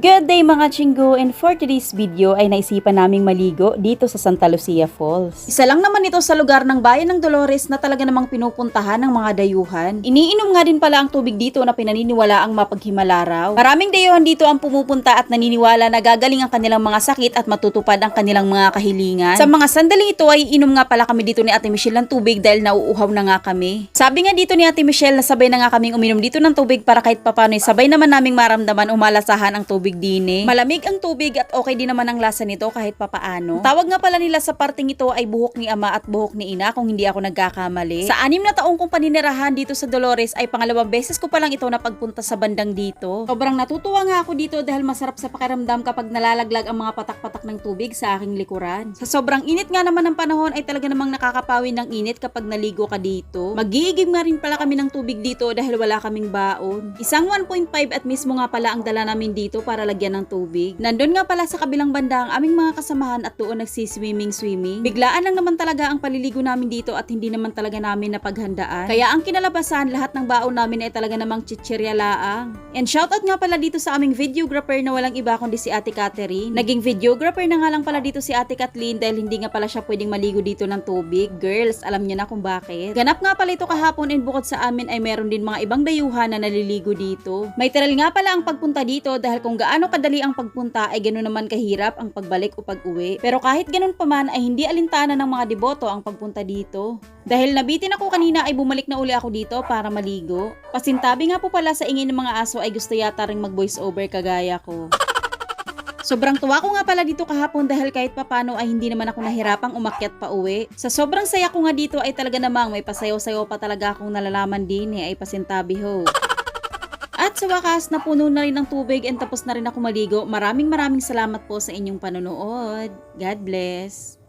Good day mga chinggo and for today's video ay naisipan naming maligo dito sa Santa Lucia Falls. Isa lang naman ito sa lugar ng bayan ng Dolores na talaga namang pinupuntahan ng mga dayuhan. Iniinom nga din pala ang tubig dito na pinaniniwala ang mapaghimalaraw. Maraming dayuhan dito ang pumupunta at naniniwala na gagaling ang kanilang mga sakit at matutupad ang kanilang mga kahilingan. Sa mga sandaling ito ay inom nga pala kami dito ni Ate Michelle ng tubig dahil nauuhaw na nga kami. Sabi nga dito ni Ate Michelle na sabay na nga kaming uminom dito ng tubig para kahit papano ay sabay naman naming maramdaman umalasahan ang tubig dine. Malamig ang tubig at okay din naman ang lasa nito kahit papaano. Tawag nga pala nila sa parting ito ay buhok ni ama at buhok ni ina kung hindi ako nagkakamali. Sa anim na taong kong paninirahan dito sa Dolores ay pangalawang beses ko pa lang ito na pagpunta sa bandang dito. Sobrang natutuwa nga ako dito dahil masarap sa pakiramdam kapag nalalaglag ang mga patak-patak ng tubig sa aking likuran. Sa sobrang init nga naman ng panahon ay talaga namang nakakapawi ng init kapag naligo ka dito. Magiigib nga rin pala kami ng tubig dito dahil wala kaming baon. Isang 1.5 at mismo nga pala ang dala namin dito para lagyan ng tubig. Nandun nga pala sa kabilang banda ang aming mga kasamahan at doon nagsiswimming-swimming. Biglaan lang naman talaga ang paliligo namin dito at hindi naman talaga namin napaghandaan. Kaya ang kinalabasan, lahat ng baon namin ay talaga namang chichirya laang. And shoutout nga pala dito sa aming videographer na walang iba kundi si Ate Catherine. Naging videographer na nga lang pala dito si Ate Kathleen dahil hindi nga pala siya pwedeng maligo dito ng tubig. Girls, alam niyo na kung bakit. Ganap nga pala ito kahapon and bukod sa amin ay meron din mga ibang dayuhan na naliligo dito. May taral nga pala ang pagpunta dito dahil kung gaano kadali ang pagpunta ay ganoon naman kahirap ang pagbalik o pag-uwi. Pero kahit ganun pa man ay hindi alintana ng mga deboto ang pagpunta dito. Dahil nabitin ako kanina ay bumalik na uli ako dito para maligo. Pasintabi nga po pala sa ingin ng mga aso ay gusto yata ring mag voice over kagaya ko. Sobrang tuwa ko nga pala dito kahapon dahil kahit papano ay hindi naman ako nahirapang umakyat pa uwi. Sa sobrang saya ko nga dito ay talaga namang may pasayaw-sayaw pa talaga akong nalalaman din eh ay pasintabi ho. At sa wakas, napuno na rin ng tubig and tapos na rin ako maligo. Maraming maraming salamat po sa inyong panonood. God bless.